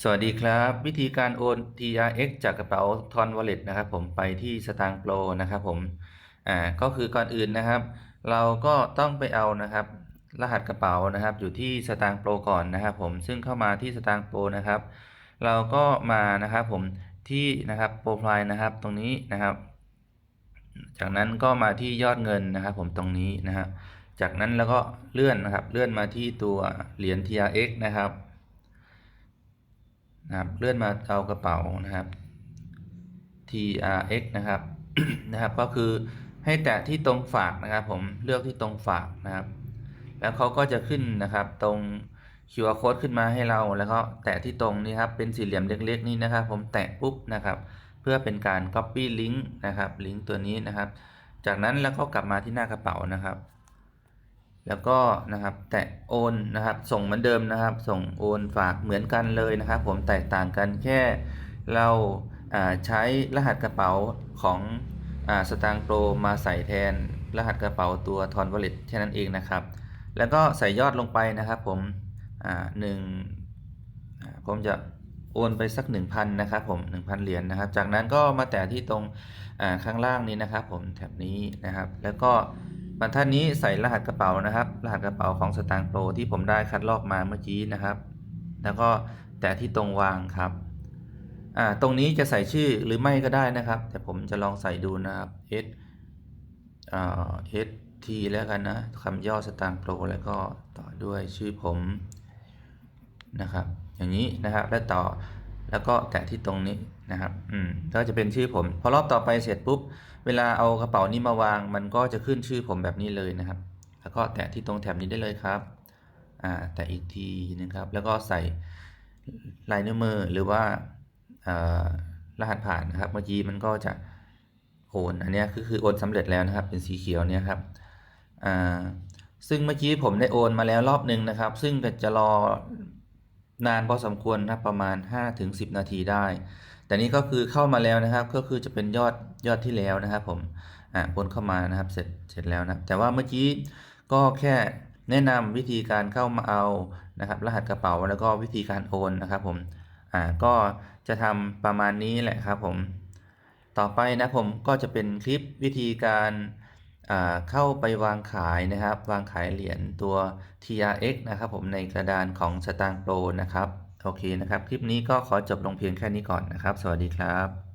สวัสดีครับ วิธีการโอน TRX จากกระเป๋า t o n Wallet นะครับผมไปที่สตางโปรนะครับผมอ่าก็คือก่อนอื่นนะครับ เราก็ต้องไปเอานะครับ รหัสกระเป๋านะครับ อยู่ที่สตางโปรก่อนนะครับ ผมซึ่งเข้ามาที่สตางโปรนะครับ เราก็มานะครับผมที่นะครับโปรไฟล์นะครับตรงนี้นะครับ จากนั้นก็มาที่ยอดเงินนะครับ ผมตรงนี้นะครับจากนั้นแล้วก็เลื่อนนะครับเลื่อนมาที่ตัวเหรียญ TRX นะครับ นะครับ เลื่อนมาเอากระเป๋านะครับ TRX นะครับนะครับ ก็คือให้แตะที่ตรงฝากนะครับผมเลือกที่ตรงฝากนะครับ แล้วเขาก็จะขึ้นนะครับ ตรง QR code ขึ้นมาให้เราแล้วก็แตะที่ตรงนี้ครับเป็นสี่เหลี่ยมเล็กๆนี่นะครับ ผมแตะปุ๊บนะครับ เพื่อเป็นการ Copy Link นะครับลิงก์ตัวนี้นะครับ จากนั้นแล้วก็กลับมาที่หน้ากระเป๋านะครับ แล้วก็นะครับแตะโอนนะครับ ส่งเหมือนเดิมนะครับ ส่งโอนฝากเหมือนกันเลยนะครับ ผมแตกต่างกันแค่เราาใช้รหัสกระเป๋าของสตางค์โปรมาใส่แทนรหัสกระเป๋าตัวทอนวอลเล็ตแค่นั้นเองนะครับ แล้วก็ใส่ยอดลงไปนะครับ ผมหนึ่งผมจะโอนไปสัก 1,000นะครับผม1,000 เหรียญนะครับ จากนั้นก็มาแตะที่ตรงข้างล่างนี้นะครับ ผมแถบนี้นะครับ แล้วก็ บรรทัดนี้ใส่รหัสกระเป๋านะครับ รหัสกระเป๋าของสตางค์โปรที่ผมได้คัดลอกมาเมื่อกี้นะครับ แล้วก็แตะที่ตรงวางครับอ่าตรงนี้จะใส่ชื่อหรือไม่ก็ได้นะครับ แต่ผมจะลองใส่ดูนะครับ S อ่า S T แล้วกันนะคำย่อสตางค์โปรแล้วก็ต่อด้วยชื่อผมนะครับ อย่างนี้นะครับ แล้วต่อ แล้วก็แตะที่ตรงนี้นะครับ อืมก็จะเป็นชื่อผม พอรอบต่อไปเสร็จปุ๊บ เวลาเอากระเป๋านี้มาวาง มันก็จะขึ้นชื่อผมแบบนี้เลยนะครับ แล้วก็แตะที่ตรงแถบนี้ได้เลยครับ อ่า แตะอีกทีนึงครับ แล้วก็ใส่ลายนิ้วมือหรือว่าอ่ารหัสผ่านนะครับ เมื่อกี้มันก็จะโอน อันนี้คือคือโอนสำเร็จแล้วนะครับ เป็นสีเขียวเนี่ยครับ อ่าซึ่งเมื่อกี้ผมได้โอนมาแล้วรอบหนึ่งนะครับ ซึ่งจะรอ นานพอสมควรนะประมาณ 5-10 นาทีได้ แต่นี้ก็คือเข้ามาแล้วนะครับ ก็คือจะเป็นยอดยอดที่แล้วนะครับ ผมอ่าโอนเข้ามานะครับเสร็จเสร็จแล้วนะแต่ว่าเมื่อกี้ก็แค่แนะนำวิธีการเข้ามาเอานะครับ รหัสกระเป๋าแล้วก็วิธีการโอนนะครับ ผมอ่าก็จะทำประมาณนี้แหละครับ ผม ต่อไปนะผมก็จะเป็นคลิปวิธีการ เข้าไปวางขายนะครับ วางขายเหรียญตัว TRX นะครับผมในกระดานของสตางโปรนะครับ โอเคนะครับ คลิปนี้ก็ขอจบลงเพียงแค่นี้ก่อนนะครับ สวัสดีครับ